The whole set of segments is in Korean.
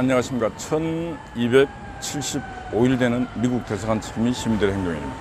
안녕하십니까. 1275일 되는 미국 대사관 책임인 시민들의 행동입니다.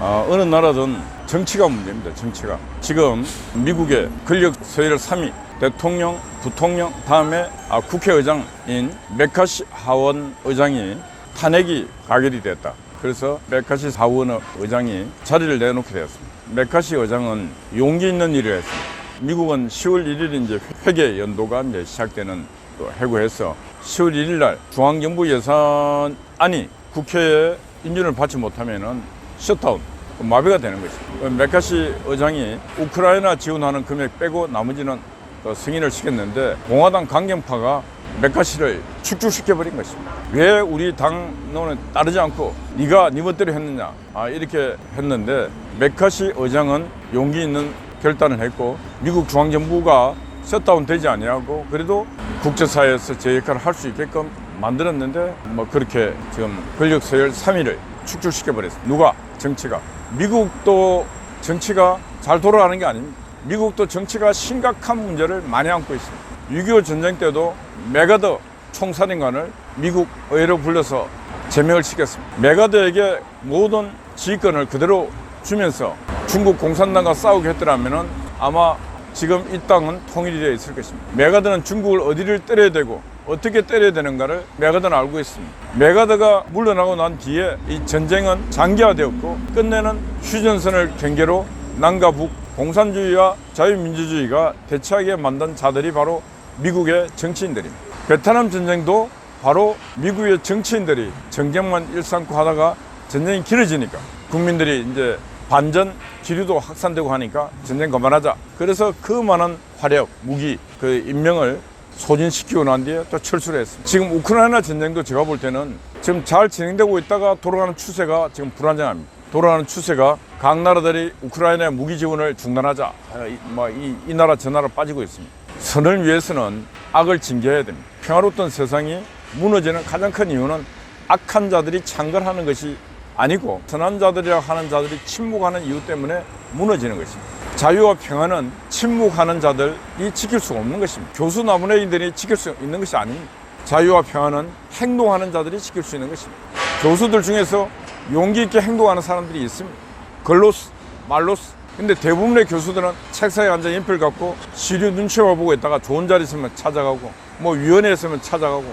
아, 어느 나라든 정치가 문제입니다. 정치가. 지금 미국의 권력 서열 3위 대통령, 부통령, 다음에 아, 국회의장인 메카시 하원 의장이 탄핵이 가결이 됐다. 그래서 메카시 하원 의장이 자리를 내놓게 되었습니다. 메카시 의장은 용기 있는 일을 했습니다. 미국은 10월 1일 이제 회계 연도가 이제 시작되는 또 해고해서 10월 1일 날 중앙정부 예산안이 국회에 인준을 받지 못하면은 셧다운 마비가 되는 것입니다. 메카시 의장이 우크라이나 지원하는 금액 빼고 나머지는 또 승인을 시켰는데 공화당 강경파가 메카시를 축출시켜 버린 것입니다. 왜 우리 당론에 따르지 않고 네가 네 멋대로 했느냐 아, 이렇게 했는데 메카시 의장은 용기 있는 결단을 했고 미국 중앙정부가 셧다운 되지 아니하고 그래도 국제사회에서 제 역할을 할 수 있게끔 만들었는데 뭐 그렇게 지금 권력 서열 3위를 축출시켜 버렸습니다. 누가 정치가 미국도 정치가 잘 돌아가는 게 아닙니다. 미국도 정치가 심각한 문제를 많이 안고 있습니다. 6.25 전쟁 때도 메가더 총사령관을 미국 의회로 불러서 제명을 시켰습니다. 메가더에게 모든 지휘권을 그대로 주면서 중국 공산당과 싸우게 했더라면 아마 지금 이 땅은 통일이 되어 있을 것입니다. 메가더는 중국을 어디를 때려야 되고 어떻게 때려야 되는가를 메가더는 알고 있습니다. 메가더가 물러나고 난 뒤에 이 전쟁은 장기화되었고 끝내는 휴전선을 경계로 남과 북 공산주의와 자유민주주의가 대치하게 만든 자들이 바로 미국의 정치인들입니다. 베트남 전쟁도 바로 미국의 정치인들이 전쟁만 일삼고 하다가 전쟁이 길어지니까 국민들이 이제 반전 기류도 확산되고 하니까 전쟁 그만하자. 그래서 그 많은 화력, 무기, 그 인명을 소진시키고 난 뒤에 또 철수를 했습니다. 지금 우크라이나 전쟁도 제가 볼 때는 지금 잘 진행되고 있다가 돌아가는 추세가 지금 불안정합니다. 돌아가는 추세가 각 나라들이 우크라이나의 무기 지원을 중단하자. 아, 이, 뭐 이, 이 나라 저 나라 빠지고 있습니다. 선을 위해서는 악을 징계해야 됩니다. 평화로웠던 세상이 무너지는 가장 큰 이유는 악한 자들이 창궐하는 것이 아니고 선한 자들이라 하는 자들이 침묵하는 이유 때문에 무너지는 것입니다. 자유와 평화는 침묵하는 자들이 지킬 수 없는 것입니다. 교수 나무래인들이 지킬 수 있는 것이 아닙니다. 자유와 평화는 행동하는 자들이 지킬 수 있는 것입니다. 교수들 중에서 용기 있게 행동하는 사람들이 있습니다. 글로스, 말로스. 근데 대부분의 교수들은 책상에 앉아 연필 갖고 시류 눈치만 보고 있다가 좋은 자리 있으면 찾아가고 뭐 위원회 있으면 찾아가고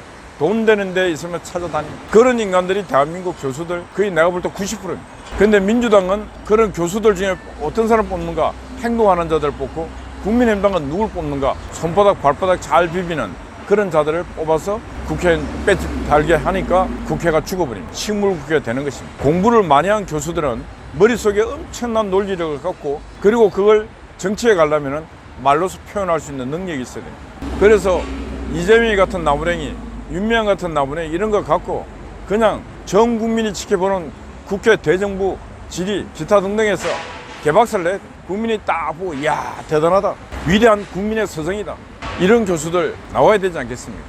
돈 되는 데 있으면 찾아다니고 그런 인간들이 대한민국 교수들 거의 내가 볼 때 90%입니다. 근데 민주당은 그런 교수들 중에 어떤 사람 뽑는가 행동하는 자들 뽑고 국민의힘당은 누굴 뽑는가 손바닥 발바닥 잘 비비는 그런 자들을 뽑아서 국회의원 빼지 달게 하니까 국회가 죽어버립니다. 식물국회가 되는 것입니다. 공부를 많이 한 교수들은 머릿속에 엄청난 논리력을 갖고 그리고 그걸 정치에 가려면 말로서 표현할 수 있는 능력이 있어야 됩니다. 그래서 이재명이 같은 나무랭이 윤미향 같은 나무랭이 이런 거 갖고 그냥 전 국민이 지켜보는 국회 대정부 질의 기타 등등에서 개박살 내 국민이 딱 보고 이야 대단하다 위대한 국민의 서정이다 이런 교수들 나와야 되지 않겠습니까?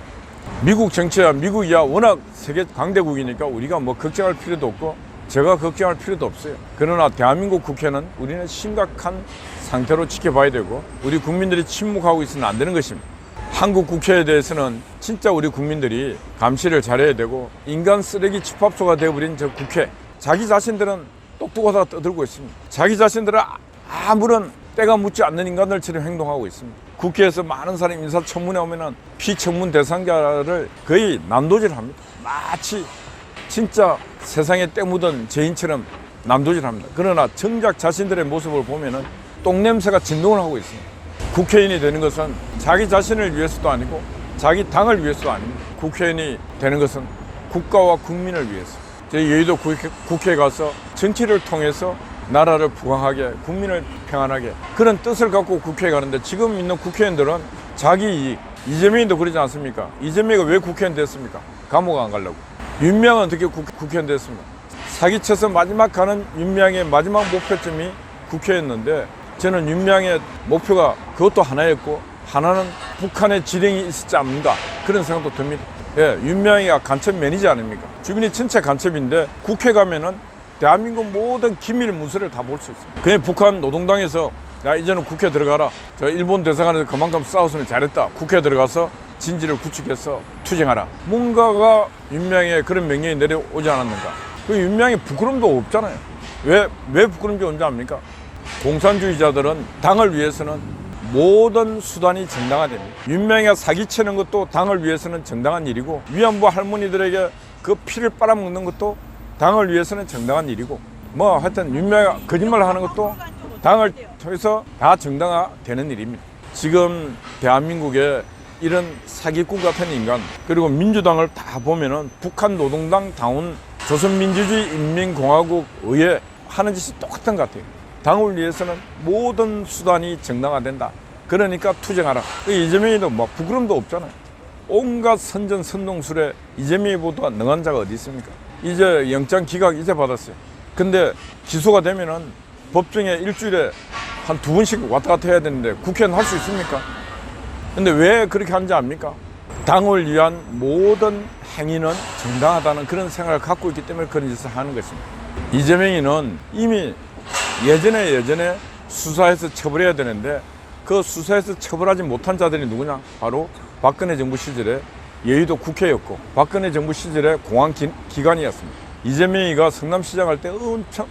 미국 정치야 미국이야 워낙 세계 강대국이니까 우리가 뭐 걱정할 필요도 없고 제가 걱정할 필요도 없어요. 그러나 대한민국 국회는 우리는 심각한 상태로 지켜봐야 되고 우리 국민들이 침묵하고 있으면 안 되는 것입니다. 한국 국회에 대해서는 진짜 우리 국민들이 감시를 잘해야 되고 인간 쓰레기 집합소가 되어버린 저 국회 자기 자신들은 똑똑하다 떠들고 있습니다. 자기 자신들은 아무런 때가 묻지 않는 인간들처럼 행동하고 있습니다. 국회에서 많은 사람이 인사청문회 오면은 피청문 대상자를 거의 난도질합니다. 마치 진짜 세상에 때 묻은 죄인처럼 난도질합니다. 그러나 정작 자신들의 모습을 보면은 똥냄새가 진동을 하고 있습니다. 국회의원이 되는 것은 자기 자신을 위해서도 아니고 자기 당을 위해서도 아닙니다. 국회의원이 되는 것은 국가와 국민을 위해서. 저희 여의도 국회, 국회 에 가서 정치를 통해서 나라를 부강하게 국민을 평안하게 그런 뜻을 갖고 국회에 가는데 지금 있는 국회의원들은 자기 이익 이재명도 그러지 않습니까? 이재명이 왜 국회의원 됐습니까? 감옥 안 가려고. 윤명은 어떻게 국, 국회의원 됐습니까? 사기쳐서 마지막 가는 윤명의 마지막 목표점이 국회였는데 저는 윤명의 목표가 그것도 하나였고 하나는 북한의 지령이 있었지 않는가 그런 생각도 듭니다. 예, 윤명이가 간첩 매니저 아닙니까? 주민이 전체 간첩인데 국회 가면은 대한민국 모든 기밀 문서를 다 볼 수 있습니다. 그냥 북한 노동당에서 야 이제는 국회 들어가라. 저 일본 대사관에서 그만큼 싸웠으면 잘했다. 국회 들어가서 진지를 구축해서 투쟁하라. 뭔가가 윤명의 그런 명령이 내려오지 않았는가. 그 윤명이 부끄럼도 없잖아요. 왜, 왜 부끄럼지 온지 압니까? 공산주의자들은 당을 위해서는 모든 수단이 정당화 됩니다. 윤명이가 사기치는 것도 당을 위해서는 정당한 일이고 위안부 할머니들에게 그 피를 빨아먹는 것도 당을 위해서는 정당한 일이고 뭐 하여튼 윤명이가 거짓말 하는 것도 당을 통해서 다 정당화되는 일입니다. 지금 대한민국에 이런 사기꾼 같은 인간 그리고 민주당을 다 보면은 북한 노동당 당원 조선민주주의 인민공화국 의회 하는 짓이 똑같은 것 같아요. 당을 위해서는 모든 수단이 정당화된다. 그러니까 투쟁하라. 그 이재명이도 뭐 부끄럼도 없잖아요. 온갖 선전 선동술에 이재명이보다 능한 자가 어디 있습니까? 이제 영장 기각 이제 받았어요. 근데 기소가 되면은 법정에 일주일에 한 두 번씩 왔다 갔다 해야 되는데 국회는 할 수 있습니까? 근데 왜 그렇게 하는지 압니까? 당을 위한 모든 행위는 정당하다는 그런 생각을 갖고 있기 때문에 그런 짓을 하는 것입니다. 이재명이는 이미 예전에 예전에 수사해서 처벌해야 되는데 그 수사해서 처벌하지 못한 자들이 누구냐? 바로 박근혜 정부 시절에 여의도 국회였고 박근혜 정부 시절에 공안 기, 기관이었습니다. 이재명이가 성남시장 할 때 엄청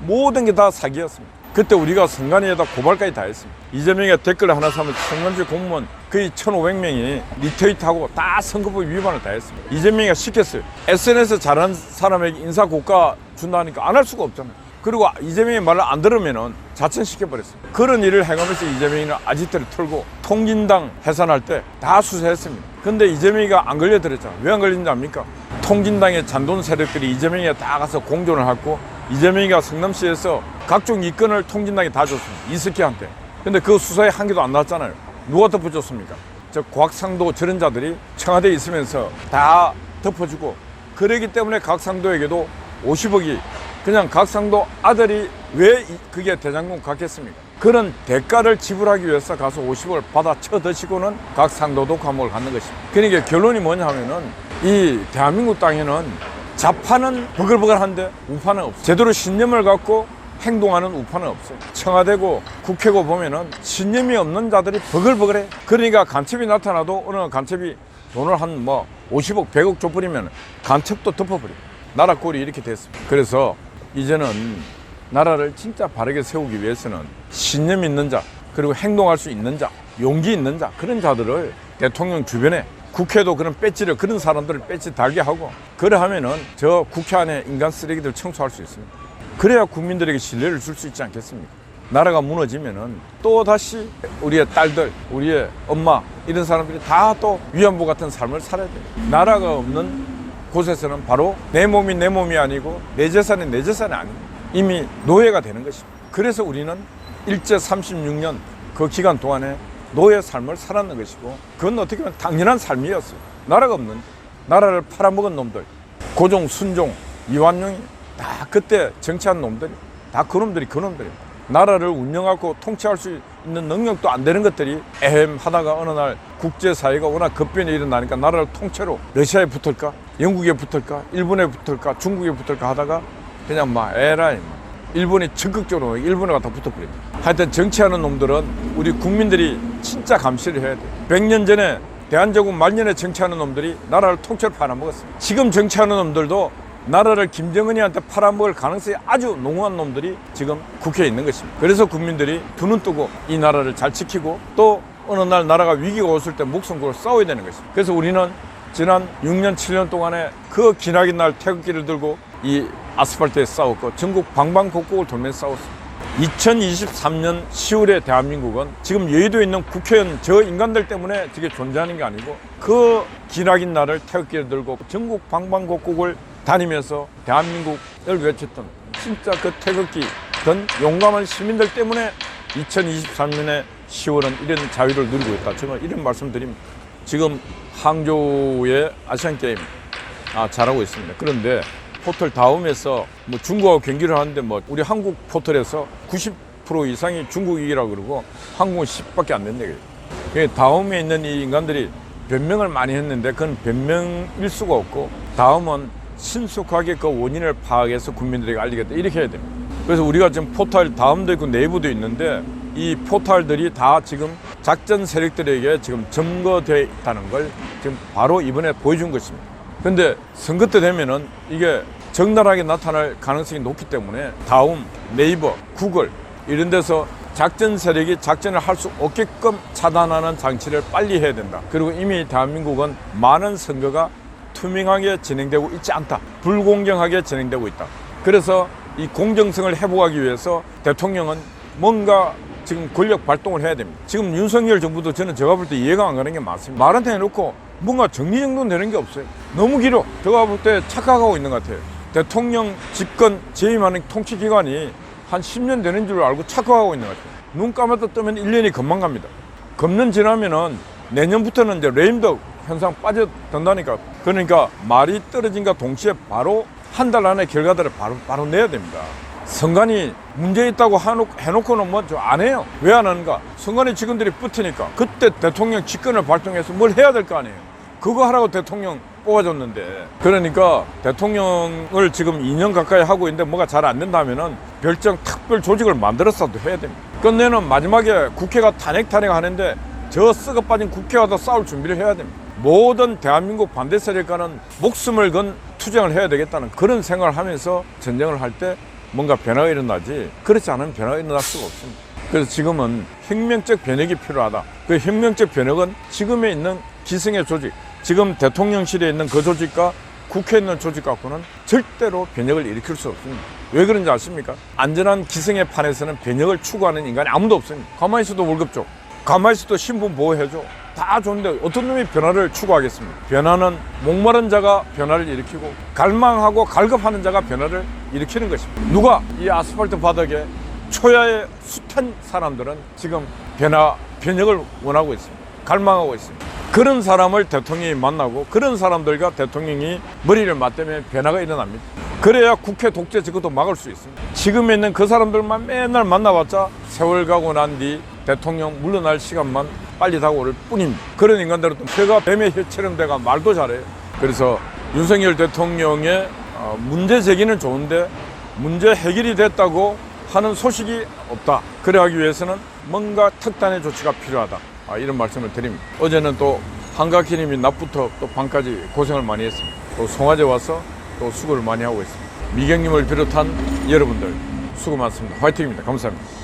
모든 게 다 사기였습니다. 그때 우리가 선관위에다 고발까지 다 했습니다. 이재명이가 댓글 하나 사면 성남시 공무원 거의 1,500명이 리트윗하고 다 선거법 위반을 다 했습니다. 이재명이가 시켰어요. SNS 잘하는 사람에게 인사 고가 준다니까 안 할 수가 없잖아요. 그리고 이재명이 말을 안 들으면은 자천시켜버렸습니다. 그런 일을 행하면서 이재명이는 아지트를 털고 통진당 해산할 때 다 수사했습니다. 근데 이재명이가 안 걸려들었잖아. 왜안 걸린지 압니까? 통진당의 잔돈 세력들이 이재명이가 다 가서 공존을 하고 이재명이가 성남시에서 각종 이권을 통진당에 다 줬습니다. 이석희한테. 근데 그 수사에 한 개도 안 나왔잖아요. 누가 덮어줬습니까? 저 곽상도 저런 자들이 청와대에 있으면서 다 덮어주고 그러기 때문에 각상도에게도 50억이 그냥 각상도 아들이 왜 이- 그게 대장군 갔겠습니까? 그런 대가를 지불하기 위해서 가서 50억을 받아 쳐드시고는 각상도도 감옥을 갖는 것입니다. 그러니까 결론이 뭐냐 하면은 이 대한민국 땅에는 좌파는 버글버글한데 우파는 없어요. 제대로 신념을 갖고 행동하는 우파는 없어요. 청와대고 국회고 보면은 신념이 없는 자들이 버글버글해. 그러니까 간첩이 나타나도 어느 간첩이 돈을 한 뭐 50억, 100억 줘버리면 간첩도 덮어버려. 나라 꼴이 이렇게 됐습니다. 그래서 이제는 나라를 진짜 바르게 세우기 위해서는 신념 있는 자, 그리고 행동할 수 있는 자, 용기 있는 자, 그런 자들을 대통령 주변에 국회도 그런 배지를 그런 사람들을 배지 달게 하고 그러하면은 저 국회 안에 인간 쓰레기들 청소할 수 있습니다. 그래야 국민들에게 신뢰를 줄 수 있지 않겠습니까? 나라가 무너지면은 또 다시 우리의 딸들, 우리의 엄마 이런 사람들이 다 또 위안부 같은 삶을 살아야 돼요. 나라가 없는 곳에서는 바로 내 몸이 내 몸이 아니고 내 재산이 내 재산이 아니고 이미 노예가 되는 것입니다. 그래서 우리는 일제 36년 그 기간 동안에 노예 삶을 살았는 것이고 그건 어떻게 보면 당연한 삶이었어요. 나라가 없는 나라를 팔아먹은 놈들 고종, 순종, 이완용이 다 그때 정치한 놈들이 다 그놈들이 그놈들입니다. 나라를 운영하고 통치할 수 있는 능력도 안 되는 것들이 에헴 하다가 어느 날 국제사회가 워낙 급변이 일어나니까 나라를 통째로 러시아에 붙을까 영국에 붙을까 일본에 붙을까 중국에 붙을까 하다가 그냥 막 에라이 막 일본이 적극적으로 일본에 갖다 붙어버립니다. 하여튼 정치하는 놈들은 우리 국민들이 진짜 감시를 해야 돼요. 100년 전에 대한제국 말년에 정치하는 놈들이 나라를 통째로 팔아먹었습니다. 지금 정치하는 놈들도 나라를 김정은이한테 팔아먹을 가능성이 아주 농후한 놈들이 지금 국회에 있는 것입니다. 그래서 국민들이 두 눈 뜨고 이 나라를 잘 지키고 또 어느 날 나라가 위기가 왔을 때 목숨 걸고 싸워야 되는 것입니다. 그래서 우리는 지난 6년, 7년 동안에 그 기나긴 날 태극기를 들고 이 아스팔트에 싸웠고 전국 방방곡곡을 돌면서 싸웠습니다. 2023년 10월에 대한민국은 지금 여의도에 있는 국회의원 저 인간들 때문에 저게 존재하는 게 아니고 그 기나긴 날을 태극기를 들고 전국 방방곡곡을 다니면서 대한민국을 외쳤던 진짜 그 태극기 든 용감한 시민들 때문에 2023년에 10월은 이런 자유를 누리고 있다. 저는 이런 말씀 드립니다. 지금 항저우의 아시안 게임 아, 잘하고 있습니다. 그런데 포털 다음에서 뭐 중국하고 경기를 하는데 뭐 우리 한국 포털에서 90% 이상이 중국이라고 그러고 한국은 10밖에 안 된다. 그래요. 다음에 있는 이 인간들이 변명을 많이 했는데 그건 변명일 수가 없고 다음은 신속하게 그 원인을 파악해서 국민들에게 알리겠다 이렇게 해야 됩니다. 그래서 우리가 지금 포털 다음도 있고 내부도 있는데 이 포털들이 다 지금 작전 세력들에게 지금 점거되어 있다는 걸 지금 바로 이번에 보여준 것입니다. 근데 선거 때 되면은 이게 적나라하게 나타날 가능성이 높기 때문에 다음 네이버, 구글 이런 데서 작전 세력이 작전을 할 수 없게끔 차단하는 장치를 빨리 해야 된다. 그리고 이미 대한민국은 많은 선거가 투명하게 진행되고 있지 않다. 불공정하게 진행되고 있다. 그래서 이 공정성을 회복하기 위해서 대통령은 뭔가 지금 권력 발동을 해야 됩니다. 지금 윤석열 정부도 저는 제가 볼 때 이해가 안 가는 게 많습니다. 말은 해놓고 뭔가 정리정돈 되는 게 없어요. 너무 길어. 제가 볼 때 착각하고 있는 것 같아요. 대통령 집권 재임하는 통치기간이 한 10년 되는 줄 알고 착각하고 있는 것 같아요. 눈 감았다 뜨면 1년이 금방 갑니다. 금년 지나면은 내년부터는 이제 레임덕 현상 빠져든다니까. 그러니까 말이 떨어진과 동시에 바로 한 달 안에 결과들을 바로, 바로 내야 됩니다. 선관위 문제 있다고 해놓- 해놓고는 뭐 안 해요. 왜 안 하는가? 선관위 직원들이 붙으니까 그때 대통령 직권을 발동해서 뭘 해야 될 거 아니에요. 그거 하라고 대통령 뽑아줬는데 그러니까 대통령을 지금 2년 가까이 하고 있는데 뭐가 잘 안 된다면은 별정 특별 조직을 만들어서도 해야 됩니다. 끝내는 마지막에 국회가 탄핵 탄핵 하는데 저 썩어 빠진 국회와도 싸울 준비를 해야 됩니다. 모든 대한민국 반대 세력과는 목숨을 건 투쟁을 해야 되겠다는 그런 생각을 하면서 전쟁을 할때 뭔가 변화가 일어나지 그렇지 않으면 변화가 일어날 수가 없습니다. 그래서 지금은 혁명적 변혁이 필요하다. 그 혁명적 변혁은 지금에 있는 기성의 조직, 지금 대통령실에 있는 그 조직과 국회에 있는 조직 갖고는 절대로 변혁을 일으킬 수 없습니다. 왜 그런지 아십니까? 안전한 기성의 판에서는 변혁을 추구하는 인간이 아무도 없습니다. 가만히 있어도 월급 줘. 가만히 있어도 신분 보호해줘. 다 좋은데 어떤 놈이 변화를 추구하겠습니까? 변화는 목마른 자가 변화를 일으키고 갈망하고 갈급하는 자가 변화를 일으키는 것입니다. 누가 이 아스팔트 바닥에 초야의 숱한 사람들은 지금 변화, 변혁을 원하고 있습니다. 갈망하고 있습니다. 그런 사람을 대통령이 만나고 그런 사람들과 대통령이 머리를 맞대면 변화가 일어납니다. 그래야 국회 독재 저것도 막을 수 있습니다. 지금 있는 그 사람들만 맨날 만나봤자 세월 가고 난 뒤 대통령 물러날 시간만 빨리 다가올 뿐입니다. 그런 인간들은 또 폐가 뱀의 혀처럼 돼가 말도 잘해요. 그래서 윤석열 대통령의 어, 문제 제기는 좋은데 문제 해결이 됐다고 하는 소식이 없다. 그래 하기 위해서는 뭔가 특단의 조치가 필요하다. 아, 이런 말씀을 드립니다. 어제는 또 한가키님이 낮부터 또 밤까지 고생을 많이 했습니다. 또 송화제 와서 또 수고를 많이 하고 있습니다. 미경님을 비롯한 여러분들 수고 많습니다. 화이팅입니다. 감사합니다.